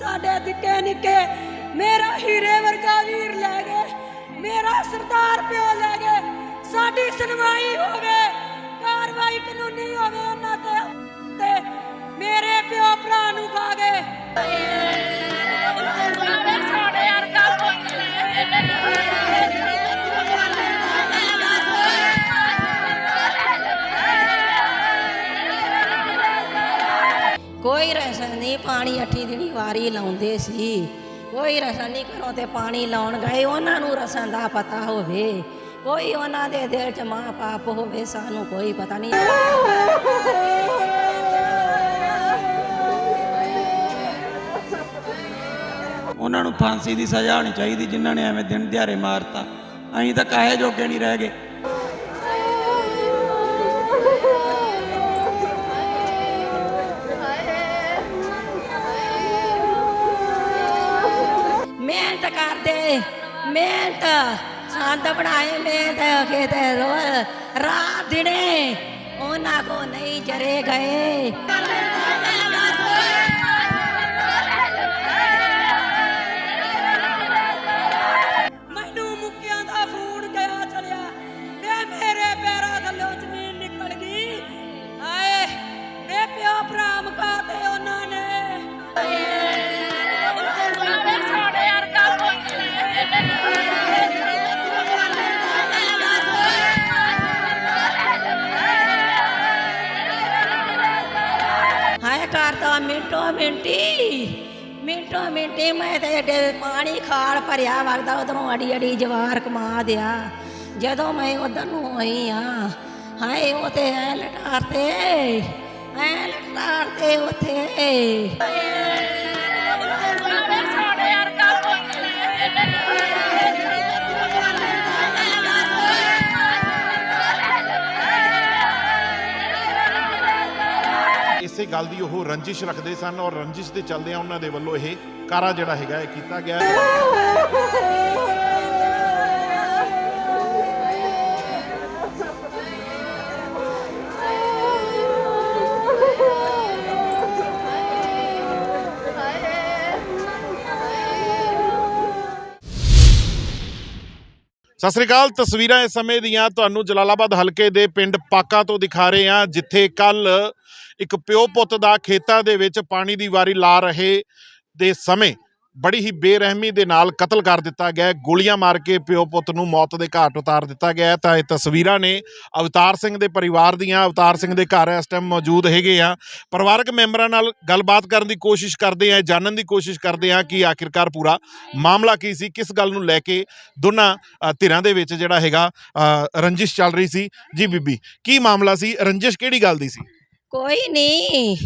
ਸਾਡੇ ਨਿੱਕੇ ਨਿੱਕੇ, ਮੇਰਾ ਹੀਰੇ ਵਰਗਾ ਵੀਰ ਲੈ ਗਏ, ਮੇਰਾ ਸਰਦਾਰ ਪਿਓ ਲੈ ਗਏ, ਸਾਡੀ ਸੁਣਵਾਈ ਹੋਵੇ, ਕਾਰਵਾਈ ਕਾਨੂੰਨੀ ਹੋਵੇ ਉਹਨਾਂ ਤੇ ਤੇ ਮੇਰੇ ਪਿਓ ਭਰਾ ਨੂੰ ਖਾ ਗਏ। ਕੋਈ ਰਸਨ ਨਹੀਂ, ਪਾਣੀ ਅੱਠੀ ਦਿਨੀ ਵਾਰੀ ਲਾਉਂਦੇ ਸੀ। ਕੋਈ ਰਸਨ ਨਹੀਂ ਘਰੋਂ ਤੇ ਪਾਣੀ ਲਾਉਣ ਗਏ, ਉਹਨਾਂ ਨੂੰ ਰਸਨ ਦਾ ਪਤਾ ਹੋਵੇ। ਕੋਈ ਉਹਨਾਂ ਦੇ ਦਿਲ 'ਚ ਮਾਂ ਪਾਪ ਹੋਵੇ, ਸਾਨੂੰ ਕੋਈ ਪਤਾ ਨਹੀਂ ਉਹਨਾਂ ਨੂੰ ਫਾਂਸੀ ਦੀ ਸਜ਼ਾ ਹੋਣੀ ਚਾਹੀਦੀ, ਜਿਨ੍ਹਾਂ ਨੇ ਐਵੇਂ ਦਿਨ ਦਿਹਾੜੇ ਮਾਰਤਾ। ਅਸੀਂ ਤਾਂ ਕਾਹੇ ਜੋਗੇ ਨਹੀਂ ਰਹਿ ਗਏ। ਮਿਹਨਤ ਸੰਦ ਬਣਾਏ ਮਿਹਨਤ ਖੇਤੇ ਰੋਲ ਰਾਤ ਦਿਨੇ ਉਹਨਾਂ ਕੋ ਨਹੀਂ ਜਰੇ ਗਏ। ਹਾਏ ਮਿੰਟੋ ਮਿੰਟੀ ਮਿੰਟੋ ਮਿੰਟੀ ਮੈਂ ਤੇ ਏਡੇ ਪਾਣੀ ਖਾਲ ਭਰਿਆ ਵਗਦਾ ਉਧਰੋਂ ਅੜੀ ਅੜੀ ਜਵਾਰ ਕਮਾ ਦਿਆ। ਜਦੋਂ ਮੈਂ ਉਧਰ ਨੂੰ ਆਈ ਆ ਹਾਏ ਉਹ ਤੇ ਐ ਲਟਾਰਤੇ ਐ ਲਟਾਰਤੇ ਉਥੇ। ਇਸੇ ਗੱਲ ਦੀ ਉਹ ਰੰਜਿਸ਼ ਰੱਖਦੇ ਸਨ ਔਰ ਰੰਜਿਸ਼ ਦੇ ਚੱਲਦਿਆਂ ਉਹਨਾਂ ਦੇ ਵੱਲੋਂ ਇਹ ਕਾਰਾ ਜਿਹੜਾ ਹੈਗਾ ਇਹ ਕੀਤਾ ਗਿਆ। ਸਤਿ ਸ੍ਰੀ ਅਕਾਲ, ਤਸਵੀਰਾਂ ਇਸ ਸਮੇਂ ਦੀਆਂ ਤੁਹਾਨੂੰ ਜਲਾਲਾਬਾਦ ਹਲਕੇ ਦੇ ਪਿੰਡ ਪਾਕਾ ਤੋਂ ਦਿਖਾ ਰਹੇ ਹਾਂ, ਜਿੱਥੇ ਕੱਲ ਇੱਕ ਪਿਓ ਪੁੱਤ ਦਾ ਖੇਤਾਂ ਦੇ ਵਿੱਚ ਪਾਣੀ ਦੀ ਵਾਰੀ ਲਾ ਰਹੇ ਦੇ ਸਮੇਂ ਬੜੀ ਹੀ ਬੇਰਹਿਮੀ ਦੇ ਨਾਲ ਕਤਲ ਕਰ ਦਿੱਤਾ ਗਿਆ ਗੋਲੀਆਂ ਮਾਰ ਕੇ ਪਿਓ ਪੁੱਤ ਨੂੰ ਮੌਤ ਦੇ ਘਾਟ ਉਤਾਰ ਦਿੱਤਾ ਗਿਆ ਤਾਂ ਇਹ ਤਸਵੀਰਾਂ ਨੇ ਅਵਤਾਰ ਸਿੰਘ ਦੇ ਪਰਿਵਾਰ ਦੀਆਂ। ਅਵਤਾਰ ਸਿੰਘ ਦੇ ਘਰ ਇਸ ਟਾਈਮ ਮੌਜੂਦ ਹੈਗੇ ਆ। ਪਰਿਵਾਰਕ ਮੈਂਬਰਾਂ ਨਾਲ ਗੱਲਬਾਤ ਕਰਨ ਦੀ ਕੋਸ਼ਿਸ਼ ਕਰਦੇ ਆ, ਜਾਣਨ ਦੀ ਕੋਸ਼ਿਸ਼ ਕਰਦੇ ਆ ਕਿ ਆਖਿਰਕਾਰ ਪੂਰਾ ਮਾਮਲਾ ਕੀ ਸੀ, ਕਿਸ ਗੱਲ ਨੂੰ ਲੈ ਕੇ ਦੋਨਾਂ ਧਿਰਾਂ ਦੇ ਵਿੱਚ ਜਿਹੜਾ ਹੈਗਾ ਰੰਜਿਸ਼ ਚੱਲ ਰਹੀ ਸੀ। ਜੀ ਬੀਬੀ, ਕੀ ਮਾਮਲਾ ਸੀ? ਰੰਜਿਸ਼ ਕਿਹੜੀ ਗੱਲ ਦੀ ਸੀ? ਕੋਈ ਨਹੀਂ,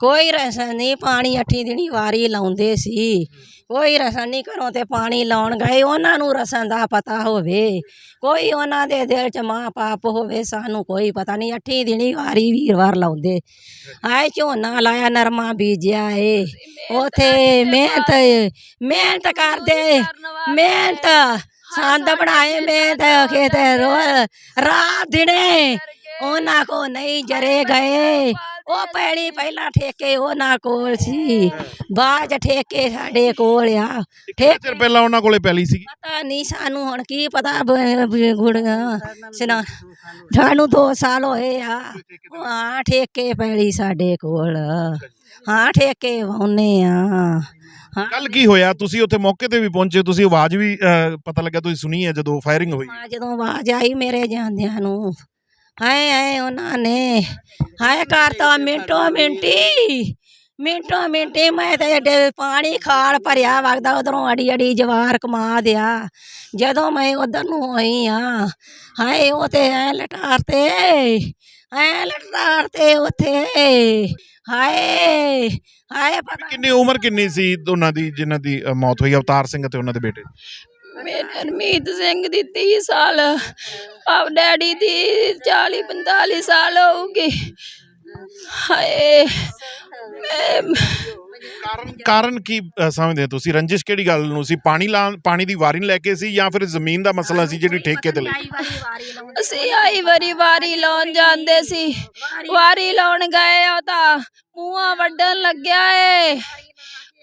ਕੋਈ ਰਸਨ ਨਹੀਂ, ਪਾਣੀ ਅੱਠੀ ਦਿਨੀ ਵਾਰੀ ਲਾਉਂਦੇ ਸੀ। ਕੋਈ ਰਸਨ ਨਹੀਂ ਘਰੋਂ ਤੇ ਪਾਣੀ ਲਾਉਣ ਗਏ, ਉਹਨਾਂ ਨੂੰ ਰਸਨ ਦਾ ਪਤਾ ਹੋਵੇ। ਕੋਈ ਉਹਨਾਂ ਦੇ ਦਿਲ 'ਚ ਮਾਂ ਪਾਪ ਹੋਵੇ, ਸਾਨੂੰ ਕੋਈ ਪਤਾ ਨਹੀਂ, ਅੱਠੀ ਦਿਨੀ ਵਾਰੀ ਵੀਰਵਾਰ ਲਾਉਂਦੇ। ਆਏ ਝੋਨਾ ਲਾਇਆ, ਨਰਮਾ ਬੀਜਿਆ ਏ। ਉਥੇ ਮਿਹਨਤ ਮਿਹਨਤ ਕਰਦੇ, ਮਿਹਨਤ, ਸੰਦ ਬਣਾਏ, ਮਿਹਨਤ, ਖੇਤੇ ਰੋਲ ਰਾਤ ਦਿਨੇ ਉਹਨਾਂ ਕੋ ਨਹੀਂ ਜਰੇ ਗਏ। ਉਹ ਪੈਲੀ ਪਹਿਲਾਂ ਠੇਕੇ ਉਹਨਾਂ ਕੋਲ ਸੀ। ਬਾਅਦ 'ਚ ਠੇਕੇ ਸਾਡੇ ਕੋਲ ਆ। ਕਿੰਨੇ ਠੇਕੇ ਚਿਰ ਪਹਿਲਾਂ ਉਹਨਾਂ ਕੋਲੇ ਪੈਲੀ ਸੀ ਪਤਾ ਨਹੀਂ ਸਾਨੂੰ ਹੁਣ ਕੀ ਪਤਾ ਬ- ਸਿਨਾ ਸਾਨੂੰ 2 ਸਾਲ ਹੋਏ ਆ। ਹਾਂ ਠੇਕੇ ਪੈਲੀ ਸਾਡੇ ਕੋਲ। ਹਾਂ ਠੇਕੇ ਵਾਉਨੇ ਆ। ਹਾਂ। ਕੱਲ ਕੀ ਹੋਇਆ? ਤੁਸੀਂ ਉੱਥੇ ਮੌਕੇ ਤੇ ਵੀ ਪਹੁੰਚੇ ਤੁਸੀਂ ਆਵਾਜ਼ ਵੀ ਪਤਾ ਲੱਗਾ ਤੁਸੀਂ ਸੁਣੀ ਹੈ ਜਦੋਂ ਫਾਇਰਿੰਗ ਹੋਈ। ਹਾਂ, ਜਦੋਂ ਆਵਾਜ਼ ਆਈ ਮੇਰੇ ਜਾਂਦਿਆਂ ਨੂੰ। ਹਾਏ ਹਾਏ ਉਹਨਾਂ ਨੇ। ਹਾਏ ਕਰਤਾ ਮਿੰਟੋ ਮਿੰਟੀ ਮਿੰਟੋ ਮਿੰਟੀ ਮੈਂ ਤੇ ਏਡੇ ਪਾਣੀ ਖਾਲ ਭਰਿਆ ਵਗਦਾ ਉਧਰੋਂ ਅੜੀ ਅੜੀ ਜਵਾਰ ਕਮਾ ਦਿਆ। ਜਦੋਂ ਮੈਂ ਉਧਰ ਨੂੰ ਆਈ ਆ ਹਾਏ ਉਹ ਤੇ ਐ ਲਟਾਰਤੇ ਐ ਲਟਾਰਤੇ ਉਥੇ। ਹਾਏ ਹਾਏ ਪਤਾ ਕਿੰਨੀ ਉਮਰ ਕਿੰਨੀ ਸੀ ਉਹਨਾਂ ਦੀ ਜਿਨ੍ਹਾਂ ਦੀ ਅ, ਮੌਤ ਹੋਈ? ਅਵਤਾਰ ਸਿੰਘ ਅਤੇ ਉਹਨਾਂ ਦੇ ਬੇਟੇ ਮੇਰੇ ਹਰਮੀਤ ਸਿੰਘ ਦੀ 30 ਸਾਲ ਆਪ ਡੈਡੀ ਦੀ 40 45 ਸਾਲ ਹੋਊਗੀ। ਹਾਏ ਮੈਂ ਕਾਰਨ ਕਾਰਨ ਕੀ ਅ, ਸਮਝਦੇ ਹੋ ਤੁਸੀਂ? ਰੰਜਿਸ਼ ਕਿਹੜੀ ਗੱਲ ਨੂੰ ਸੀ? ਪਾਣੀ ਲਾ ਪਾਣੀ ਦੀ ਵਾਰੀ ਨੂੰ ਲੈ ਕੇ ਸੀ ਜਾਂ ਫਿਰ ਜ਼ਮੀਨ ਦਾ ਮਸਲਾ ਸੀ ਜਿਹੜੀ ਠੇਕੇ ਤੇ ਲਈ ਅਸੀਂ ਆਈ ਵਾਰੀ ਵਾਰੀ ਲਾਉਣ ਜਾਂਦੇ ਸੀ। ਵਾਰੀ ਲਾਉਣ ਗਏ ਉਹ ਤਾਂ ਮੂੰਹਾਂ ਵੱਢਣ ਲੱਗਿਆ ਏ।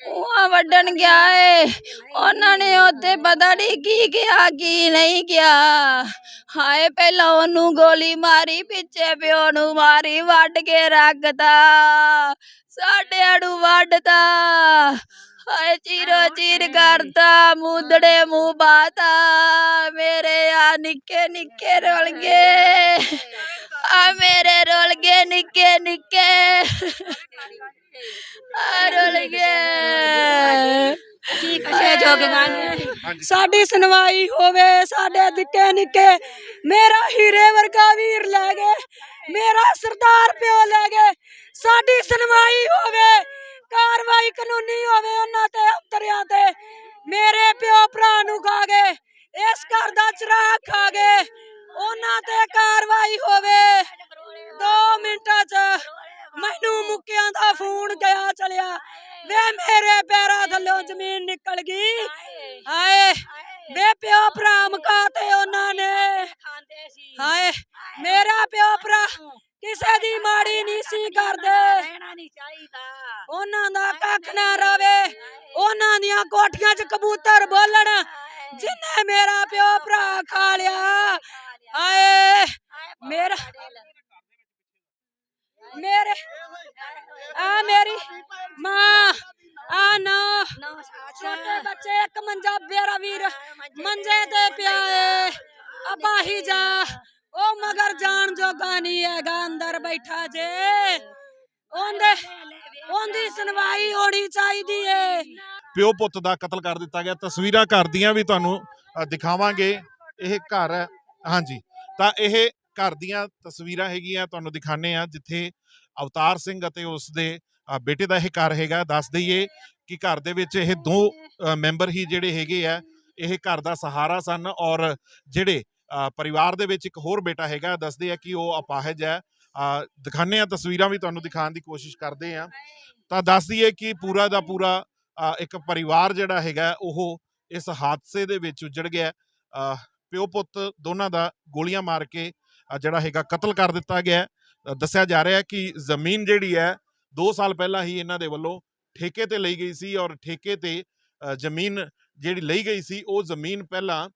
ਉਹ ਵੱਢਣ ਗਿਆ ਏ। ਉਹਨਾਂ ਨੇ ਉੱਥੇ ਪਤਾ ਨਹੀਂ ਕੀ ਕਿਹਾ, ਕੀ ਨਹੀਂ ਕਿਹਾ। ਹਾਏ, ਪਹਿਲਾਂ ਉਹਨੂੰ ਗੋਲੀ ਮਾਰੀ, ਪਿੱਛੇ ਪਿਓ ਨੂੰ ਮਾਰੀ, ਵੱਢ ਕੇ ਰੱਖਤਾ। ਸਾਡੇ ਨੂੰ ਵੱਢਤਾ। ਹਾਏ, ਚੀਰੋ ਚੀਰ ਕਰਤਾ, ਮੁੰਦੜੇ ਮੂੰਹ ਬਾਤਾ। ਮੇਰੇ ਆ ਨਿੱਕੇ ਨਿੱਕੇ ਰਲ ਗਏ। ਆ ਮੇਰੇ ਰੁਲ ਗਏ ਨਿੱਕੇ ਨਿੱਕੇ। ਆ ਰੁਲ ਗਏ ਕੀ ਕਸ਼ੇ ਜੋਗੀਆਂ ਨੇ? ਸਾਡੀ ਸੁਣਵਾਈ ਹੋਵੇ ਸਾਡੇ ਨਿੱਕੇ ਨਿੱਕੇ। ਮੇਰਾ ਹੀਰੇ ਵਰਗਾ ਵੀਰ ਲੈ ਗਏ ਮੇਰਾ ਸਰਦਾਰ ਪਿਓ ਲੈ ਗਏ। ਸਾਡੀ ਸੁਣਵਾਈ ਹੋਵੇ ਕਾਰਵਾਈ ਕਾਨੂੰਨੀ ਹੋਵੇ ਉਹਨਾਂ ਤੇ ਅੰਤਰਿਆਂ ਤੇ। ਮੇਰੇ ਪਿਓ ਭਰਾ ਨੂੰ ਖਾ ਗਏ ਇਸ ਘਰ ਦਾ ਚਿਰਾਗ ਖਾ ਗਏ। ਉਹਨਾਂ ਤੇ ਕਾਰਵਾਈ ਹੋਵੇ। 2 ਮਿੰਟਾਂ 'ਚ ਮੈਨੂੰ ਮੁੱਕਿਆਂ ਦਾ ਫੋਨ ਗਿਆ, ਚਲਿਆ। ਵੇ ਮੇਰੇ ਪੈਰਾਂ ਥੱਲੋਂ ਜ਼ਮੀਨ ਨਿਕਲ ਗਈ। ਹਾਏ, ਵੇ ਪਿਓ ਭਰਾ ਮਕਾਤੇ ਉਹਨਾਂ ਨੇ। ਹਾਏ, ਮੇਰਾ ਪਿਓ ਭਰਾ ਕਿਸੇ ਦੀ ਮਾੜੀ ਨਹੀਂ ਸੀ ਕਰਦੇ। ਰਹਿਣਾ ਉਹਨਾਂ ਦਾ ਕੱਖ ਨਾ ਰਵੇ। ਉਹਨਾਂ ਦੀਆਂ ਕੋਠੀਆਂ 'ਚ ਕਬੂਤਰ ਬੋਲਣ। ਜਿੰਨੇ ਮੇਰਾ ਪਿਓ ਭਰਾ ਖਾ ਲਿਆ ਮੇਰਾ ਮੇਰੇ ਆ ਮੇਰੀ ਮਾਂ। ਆ ਨਾ। ਛੋਟੇ ਬੱਚੇ ਇੱਕ ਮੰਜਾ ਮੇਰਾ ਵੀਰ ਮੰਜੇ ਤੇ ਪਿਆ ਏ। ਅਬਾਹੀ ਜਾ। ਉਹ ਮਗਰ ਜਾਣ ਜੋਗਾ ਨਹੀਂ ਹੈਗਾ ਅੰਦਰ ਬੈਠਾ ਜੇ। ਉਹਦੇ ਉਹਦੀ ਸੁਣਵਾਈ ਹੋਣੀ ਚਾਹੀਦੀ ਏ। ਪਿਓ ਪੁੱਤ ਦਾ ਕਤਲ ਕਰ ਦਿੱਤਾ ਗਿਆ। ਤਸਵੀਰਾਂ ਘਰ ਦੀਆਂ ਵੀ ਤੁਹਾਨੂੰ ਦਿਖਾਵਾਂਗੇ। ਇਹ ਘਰ ਹੈ। ਹਾਂਜੀ। ਤਾਂ ਇਹ ਘਰ ਦੀਆਂ ਤਸਵੀਰਾਂ ਹੈਗੀਆਂ ਤੁਹਾਨੂੰ ਦਿਖਾਣੇ ਆ ਜਿੱਥੇ ਅਵਤਾਰ ਸਿੰਘ ਅਤੇ ਉਸ ਦੇ ਬੇਟੇ ਦਾ ਇਹ ਘਰ ਹੈਗਾ। ਦੱਸ ਦਈਏ ਕਿ ਘਰ ਦੇ ਵਿੱਚ ਇਹ ਦੋ ਮੈਂਬਰ ਹੀ ਜਿਹੜੇ ਹੈਗੇ ਆ ਇਹ ਘਰ ਦਾ ਸਹਾਰਾ ਸਨ ਔਰ ਜਿਹੜੇ ਪਰਿਵਾਰ ਦੇ ਵਿੱਚ ਇੱਕ ਹੋਰ ਬੇਟਾ ਹੈਗਾ ਦੱਸਦੇ ਆ ਕਿ ਉਹ ਅਪਾਹਜ ਹੈ। ਅ, ਦਿਖਾਉਂਦੇ ਆ ਤਸਵੀਰਾਂ ਵੀ ਤੁਹਾਨੂੰ ਦਿਖਾਉਣ ਦੀ ਕੋਸ਼ਿਸ਼ ਕਰਦੇ ਆ ਤਾਂ ਦੱਸ ਦਈਏ ਕਿ ਪੂਰਾ ਦਾ ਪੂਰਾ ਇੱਕ ਪਰਿਵਾਰ ਜਿਹੜਾ ਹੈਗਾ ਉਹ ਇਸ ਹਾਦਸੇ ਦੇ ਵਿੱਚ ਉਜੜ ਗਿਆ। ਪਿਓ ਪੁੱਤ ਦੋਨਾਂ ਦਾ ਗੋਲੀਆਂ ਮਾਰ ਕੇ ਜਿਹੜਾ ਹੈਗਾ ਕਤਲ ਕਰ ਦਿੱਤਾ ਗਿਆ। ਦੱਸਿਆ ਜਾ ਰਿਹਾ ਹੈ ਕਿ ਜ਼ਮੀਨ ਜਿਹੜੀ ਹੈ 2 ਸਾਲ ਪਹਿਲਾਂ ਹੀ ਇਹਨਾਂ ਦੇ ਵੱਲੋਂ ਠੇਕੇ ਤੇ ਲਈ ਗਈ ਸੀ ਔਰ ਠੇਕੇ ਤੇ ਜ਼ਮੀਨ ਜਿਹੜੀ ਲਈ ਗਈ ਸੀ, ਉਹ ਜ਼ਮੀਨ ਪਹਿਲਾਂ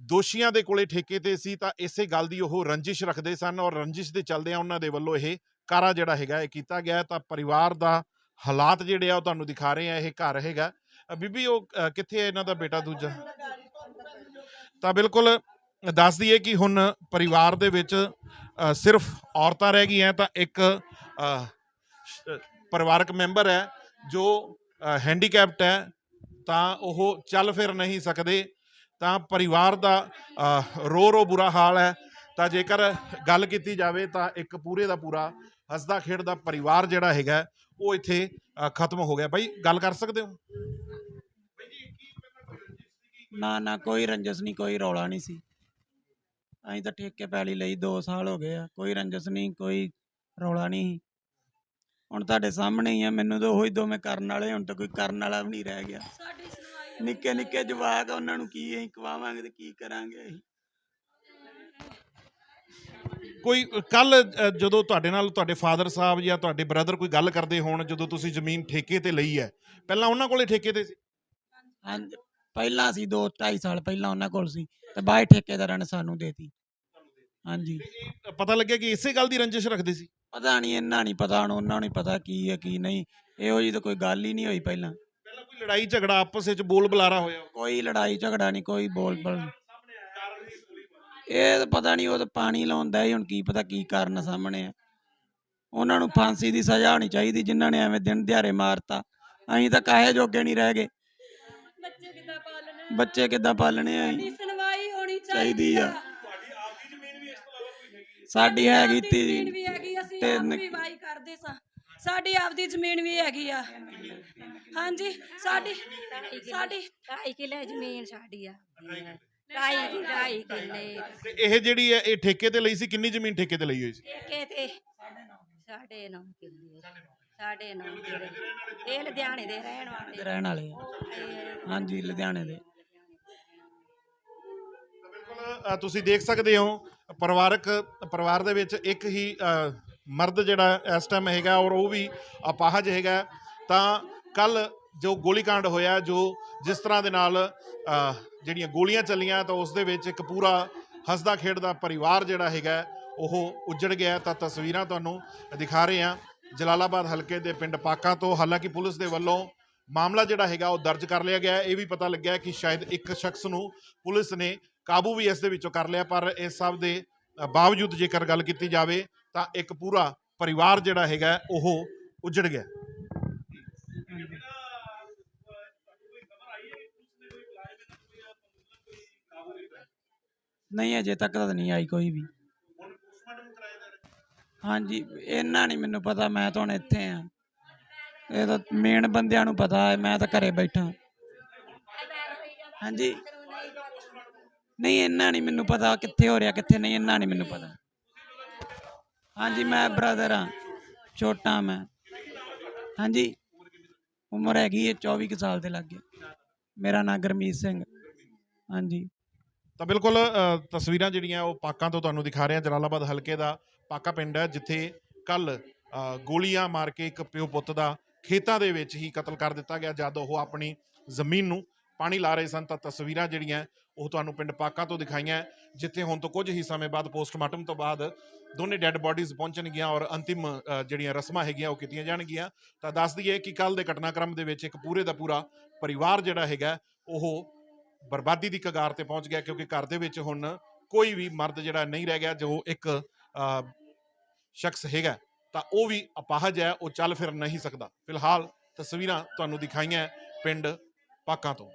ਦੋਸ਼ੀਆਂ ਦੇ ਕੋਲੇ ਠੇਕੇ ਤੇ ਸੀ, ਤਾਂ ਇਸੇ ਗੱਲ ਦੀ ਉਹ ਰੰਜਿਸ਼ ਰੱਖਦੇ ਸਨ ਔਰ ਰੰਜਿਸ਼ ਦੇ ਚੱਲਦਿਆਂ ਉਹਨਾਂ ਦੇ ਵੱਲੋਂ ਇਹ ਕਾਰਾ ਜਿਹੜਾ ਹੈਗਾ ਇਹ ਕੀਤਾ ਗਿਆ। ਤਾਂ ਪਰਿਵਾਰ ਦਾ ਹਾਲਾਤ ਜਿਹੜੇ ਆ ਉਹ ਤੁਹਾਨੂੰ ਦਿਖਾ ਰਹੇ ਆ, ਇਹ ਘਰ ਹੈਗਾ। ਬੀਬੀ ਉਹ ਕਿੱਥੇ ਹੈ ਇਹਨਾਂ ਦਾ ਬੇਟਾ ਦੂਜਾ? ਤਾਂ ਬਿਲਕੁਲ ਦੱਸ ਦਈਏ ਕਿ ਹੁਣ ਪਰਿਵਾਰ ਦੇ ਵਿੱਚ ਸਿਰਫ ਔਰਤਾਂ ਰਹਿ ਗਈਆਂ, ਤਾਂ ਇੱਕ ਪਰਿਵਾਰਕ ਮੈਂਬਰ ਹੈ, ਜੋ ਹੈਂਡੀਕੈਪਟ ਹੈ, ਤਾਂ ਉਹ ਚੱਲ ਫਿਰ ਨਹੀਂ ਸਕਦੇ, ਤਾਂ ਪਰਿਵਾਰ ਦਾ ਰੋ ਰੋ ਬੁਰਾ ਹਾਲ ਹੈ। ਤਾਂ ਜੇਕਰ ਗੱਲ ਕੀਤੀ ਜਾਵੇ, ਤਾਂ ਇੱਕ ਪੂਰੇ ਦਾ ਪੂਰਾ ਹੱਸਦਾ ਖੇਡਦਾ ਪਰਿਵਾਰ ਜਿਹੜਾ ਹੈਗਾ, ਉਹ ਇੱਥੇ ਖਤਮ ਹੋ ਗਿਆ। ਬਾਈ, ਗੱਲ ਕਰ ਸਕਦੇ ਹੋ? ਨਾ ਨਾ ਕੋਈ ਰੰਜਸ ਨਹੀਂ ਕੋਈ ਰੌਲਾ ਨਹੀਂ ਸੀ। ਅਸੀਂ ਤਾਂ ਠੇਕੇ ਪੈਲੀ ਲਈ 2 ਸਾਲ ਹੋ ਗਏ ਆ ਕੋਈ ਰੰਜਸ ਨਹੀਂ ਕੋਈ ਰੌਲਾ ਨਹੀਂ। ਹੁਣ ਤੁਹਾਡੇ ਸਾਹਮਣੇ ਹੀ ਆ ਮੈਨੂੰ ਤਾਂ ਉਹੀ ਦੋਵੇਂ ਕਰਨ ਵਾਲੇ ਹੁਣ ਤਾਂ ਕੋਈ ਕਰਨ ਵਾਲਾ ਵੀ ਨਹੀਂ ਰਹਿ ਗਿਆ। ਨਿੱਕੇ ਨਿੱਕੇ ਜਵਾਕ ਉਹਨਾਂ ਨੂੰ ਕੀ ਅਸੀਂ ਕਵਾਵਾਂਗੇ ਤੇ ਕੀ ਕਰਾਂਗੇ ਅਸੀਂ? ਕੋਈ ਕੱਲ ਜਦੋਂ ਤੁਹਾਡੇ ਨਾਲ ਤੁਹਾਡੇ ਫਾਦਰ ਸਾਹਿਬ ਜਾਂ ਤੁਹਾਡੇ ਬ੍ਰਦਰ ਕੋਈ ਗੱਲ ਕਰਦੇ ਹੋਣ ਜਦੋਂ ਤੁਸੀਂ ਜ਼ਮੀਨ ਠੇਕੇ ਤੇ ਲਈ ਹੈ ਪਹਿਲਾਂ ਉਹਨਾਂ ਕੋਲੇ ਠੇਕੇ ਤੇ ਸੀ? ਹਾਂਜੀ। ਪਹਿਲਾਂ ਸੀ 2 2.5 ਸਾਲ ਪਹਿਲਾਂ ਉਹਨਾਂ ਕੋਲ ਸੀ ਤੇ ਬਾਅਦ ਠੇਕੇਦਾਰਾਂ ਨੇ ਸਾਨੂੰ ਦੇਤੀ। ਹਾਂਜੀ। ਪਤਾ ਲੱਗਿਆ ਕਿ ਇਸੇ ਗੱਲ ਦੀ ਰੰਜਿਸ਼ ਰੱਖਦੇ ਸੀ? ਪਤਾ ਨਹੀਂ ਇੰਨਾ ਨਹੀਂ ਪਤਾ ਹੁਣ ਉਹਨਾਂ ਨੂੰ ਪਤਾ ਕੀ ਹੈ ਕੀ ਨਹੀਂ। ਇਹੋ ਜੀ ਤਾਂ ਕੋਈ ਗੱਲ ਹੀ ਨਹੀਂ ਹੋਈ ਪਹਿਲਾਂ। ਪਹਿਲਾਂ ਕੋਈ ਲੜਾਈ ਝਗੜਾ ਆਪਸ ਵਿੱਚ ਬੋਲ ਬੁਲਾਰਾ ਹੋਇਆ? ਕੋਈ ਲੜਾਈ ਝਗੜਾ ਨਹੀਂ ਕੋਈ ਬੋਲ ਬਲ ਇਹ ਤਾਂ ਪਤਾ ਨਹੀਂ ਉਹ ਤਾਂ ਪਾਣੀ ਲਾਉਂਦਾ ਹੀ ਹੁਣ ਕੀ ਪਤਾ ਕੀ ਕਾਰਨ ਸਾਹਮਣੇ ਆ। ਉਹਨਾਂ ਨੂੰ ਫਾਂਸੀ ਦੀ ਸਜ਼ਾ ਹੋਣੀ ਚਾਹੀਦੀ ਜਿਨ੍ਹਾਂ ਨੇ ਐਵੇਂ ਦਿਨ ਦਿਹਾੜੇ ਮਾਰਤਾ। ਅਸੀਂ ਤਾਂ ਕਾਹੇ ਜੋਗੇ ਨਹੀਂ ਰਹਿ ਗਏ। ਬੱਚੇ ਕਿੱਦਾਂ ਪਾਲਣੇ ਬੱਚੇ ਕਿੱਦਾਂ ਪਾਲਣੇ ਆ ਸਾਡੀ ਅਸੀਂ ਸੁਣਵਾਈ ਹੋਣੀ ਚਾਹੀਦੀ ਚਾਹੀਦੀ ਆ। ਆ। ਸਾਡੀ ਹੈਗੀ ਸਾਡੀ ਜ਼ਮੀਨ ਤੀ ਵੀ ਹੈਗੀ ਅਸੀਂ ਆਪ ਵੀ ਵਾਈ ਕਰਦੇ ਸਾਂ। ਸਾਡੀ ਆਪਦੀ ਜ਼ਮੀਨ ਵੀ ਹੈਗੀ ਆ। ਹਾਂਜੀ ਸਾਡੀ ਸਾਡੀ ਢਾਈ ਕਿੱਲੇ ਜ਼ਮੀਨ ਸਾਡੀ ਆ। ਢਾਈ ਢਾਈ ਕਿੱਲੇ। ਤੇ ਇਹ ਜਿਹੜੀ ਹੈ ਇਹ ਠੇਕੇ ਤੇ ਲਈ ਸੀ? ਕਿੰਨੀ ਜ਼ਮੀਨ ਠੇਕੇ ਤੇ ਲਈ ਹੋਈ ਸੀ? ਠੇਕੇ ਤੇ ਸਾਡੇ ਨੌ ਕਿੱਲੇ। ਸਾਡੇ ਨੌ ਇਹ ਲੁਧਿਆਣੇ ਦੇ ਰਹਿਣ ਵਾਲੇ ਰਹਿਣ ਵਾਲੇ ਆ। ਹਾਂਜੀ ਲੁਧਿਆਣੇ ਦੇ। ਬਿਲਕੁਲ ਅ, ਤੁਸੀਂ ਦੇਖ ਸਕਦੇ ਹੋ ਪਰਿਵਾਰਕ ਪਰਿਵਾਰ ਦੇ ਵਿੱਚ ਇੱਕ ਹੀ ਅ, ਮਰਦ ਜਿਹੜਾ ਇਸ ਟਾਈਮ ਹੈਗਾ ਔਰ ਉਹ ਵੀ ਅਪਾਹਜ ਹੈਗਾ। ਤਾਂ ਕੱਲ ਜੋ ਗੋਲੀकांड ਹੋਇਆ ਜੋ ਜਿਸ ਤਰ੍ਹਾਂ ਦੇ ਨਾਲ ਅ, ਜਿਹੜੀਆਂ ਗੋਲੀਆਂ ਚੱਲੀਆਂ ਤਾਂ ਉਸ ਦੇ ਵਿੱਚ ਇੱਕ ਪੂਰਾ ਹੱਸਦਾ ਖੇਡਦਾ ਪਰਿਵਾਰ ਜਿਹੜਾ ਹੈਗਾ ਉਹ ਉੱਜੜ ਗਿਆ। ਤਾਂ ਤਸਵੀਰਾਂ ਤੁਹਾਨੂੰ ਦਿਖਾ ਰਹੇ ਹਾਂ। ਜਲਾਲਾਬਾਦ ਹਲਕੇ ਦੇ ਪਿੰਡ ਪਾਕਾ ਤੋਂ, ਹਾਲਾਂਕਿ ਪੁਲਿਸ ਦੇ ਵੱਲੋਂ ਮਾਮਲਾ ਜਿਹੜਾ ਹੈਗਾ ਉਹ ਦਰਜ ਕਰ ਲਿਆ ਗਿਆ ਇਹ ਵੀ ਪਤਾ ਲੱਗਿਆ ਕਿ ਸ਼ਾਇਦ ਇੱਕ ਸ਼ਖਸ ਨੂੰ ਪੁਲਿਸ ਨੇ ਕਾਬੂ ਵੀ ਇਸ ਦੇ ਵਿੱਚੋਂ ਕਰ ਲਿਆ, ਪਰ ਇਸ ਸਭ ਦੇ ਬਾਵਜੂਦ ਜੇਕਰ ਗੱਲ ਕੀਤੀ ਜਾਵੇ ਤਾਂ ਇੱਕ ਪੂਰਾ ਪਰਿਵਾਰ ਜਿਹੜਾ ਹੈਗਾ ਉਹ ਉੱਜੜ ਗਿਆ ਨਹੀਂ, ਅਜੇ ਤੱਕ ਤਾਂ ਨਹੀਂ ਆਈ ਕੋਈ ਵੀ। ਹਾਂਜੀ ਇਹਨਾਂ ਨਹੀਂ ਮੈਨੂੰ ਪਤਾ, ਮੈਂ ਤਾਂ ਹੁਣ ਇੱਥੇ ਆ। ਇਹ ਤਾਂ ਮੇਨ ਬੰਦਿਆਂ ਨੂੰ ਪਤਾ ਹੈ, ਮੈਂ ਤਾਂ ਘਰੇ ਬੈਠਾ। ਹਾਂਜੀ। ਨਹੀਂ ਇਹਨਾਂ ਨਹੀਂ ਮੈਨੂੰ ਪਤਾ ਕਿੱਥੇ ਹੋ ਰਿਹਾ, ਕਿੱਥੇ ਨਹੀਂ ਇਹਨਾਂ ਨਹੀਂ ਮੈਨੂੰ ਪਤਾ। ਹਾਂਜੀ, ਮੈਂ ਬ੍ਰਦਰ ਆ ਛੋਟਾ ਮੈਂ। ਹਾਂਜੀ। ਉਮਰ ਹੈਗੀ ਹੈ 24 ਕੁ ਸਾਲ ਦੇ ਲੱਗੇ। ਮੇਰਾ ਨਾਮ ਗਰਮੀਤ ਸਿੰਘ। ਹਾਂਜੀ। ਤਾਂ ਬਿਲਕੁਲ ਤਸਵੀਰਾਂ ਜਿਹੜੀਆਂ ਉਹ ਪਾਕਾਂ ਤੋਂ ਤੁਹਾਨੂੰ ਦਿਖਾ ਰਹੇ ਹਾਂ, ਜਲਾਲਾਬਾਦ ਹਲਕੇ ਦਾ। ਪਾਕਾ ਪਿੰਡ ਹੈ, ਜਿੱਥੇ ਕੱਲ ਗੋਲੀਆਂ ਮਾਰ ਕੇ ਇੱਕ ਪਿਓ ਪੁੱਤ ਦਾ ਖੇਤਾਂ ਦੇ ਵਿੱਚ ਹੀ ਕਤਲ ਕਰ ਦਿੱਤਾ ਗਿਆ, ਜਦ ਉਹ ਆਪਣੀ ਜ਼ਮੀਨ ਨੂੰ ਪਾਣੀ ਲਾ ਰਹੇ ਸਨ, ਤਾਂ ਤਸਵੀਰਾਂ ਜਿਹੜੀਆਂ ਉਹ ਤੁਹਾਨੂੰ ਪਿੰਡ ਪਾਕਾ ਤੋਂ ਦਿਖਾਈਆਂ ਜਿੱਥੇ ਹੁਣ ਤੋਂ ਕੁਝ ਹੀ ਸਮੇਂ ਬਾਅਦ ਪੋਸਟਮਾਰਟਮ ਤੋਂ ਬਾਅਦ ਦੋਨੇ ਡੈੱਡ ਬਾਡੀਜ਼ ਪਹੁੰਚਣਗੀਆਂ ਔਰ ਅੰਤਿਮ ਜਿਹੜੀਆਂ ਰਸਮਾਂ ਹੈਗੀਆਂ ਉਹ ਕੀਤੀਆਂ ਜਾਣਗੀਆਂ। ਤਾਂ ਦੱਸ ਦਈਏ ਕਿ ਕੱਲ ਦੇ ਘਟਨਾਕ੍ਰਮ ਦੇ ਵਿੱਚ ਇੱਕ ਪੂਰੇ ਦਾ ਪੂਰਾ ਪਰਿਵਾਰ ਜਿਹੜਾ ਹੈਗਾ, ਉਹ ਬਰਬਾਦੀ ਦੀ ਕਗਾਰ ਤੇ ਪਹੁੰਚ ਗਿਆ, ਕਿਉਂਕਿ ਘਰ ਦੇ ਵਿੱਚ ਹੁਣ ਕੋਈ ਵੀ ਮਰਦ ਜਿਹੜਾ ਨਹੀਂ ਰਹਿ ਗਿਆ, ਜੋ ਇੱਕ ਸ਼ਖਸ ਹੈਗਾ ਤਾਂ ਉਹ ਵੀ ਅਪਾਹਜ ਹੈ, ਉਹ ਚੱਲ ਫਿਰ ਨਹੀਂ ਸਕਦਾ। ਫਿਲਹਾਲ ਤਸਵੀਰਾਂ ਤੁਹਾਨੂੰ ਦਿਖਾਈਆਂ ਪਿੰਡ ਪਾਕਾਂ ਤੋਂ।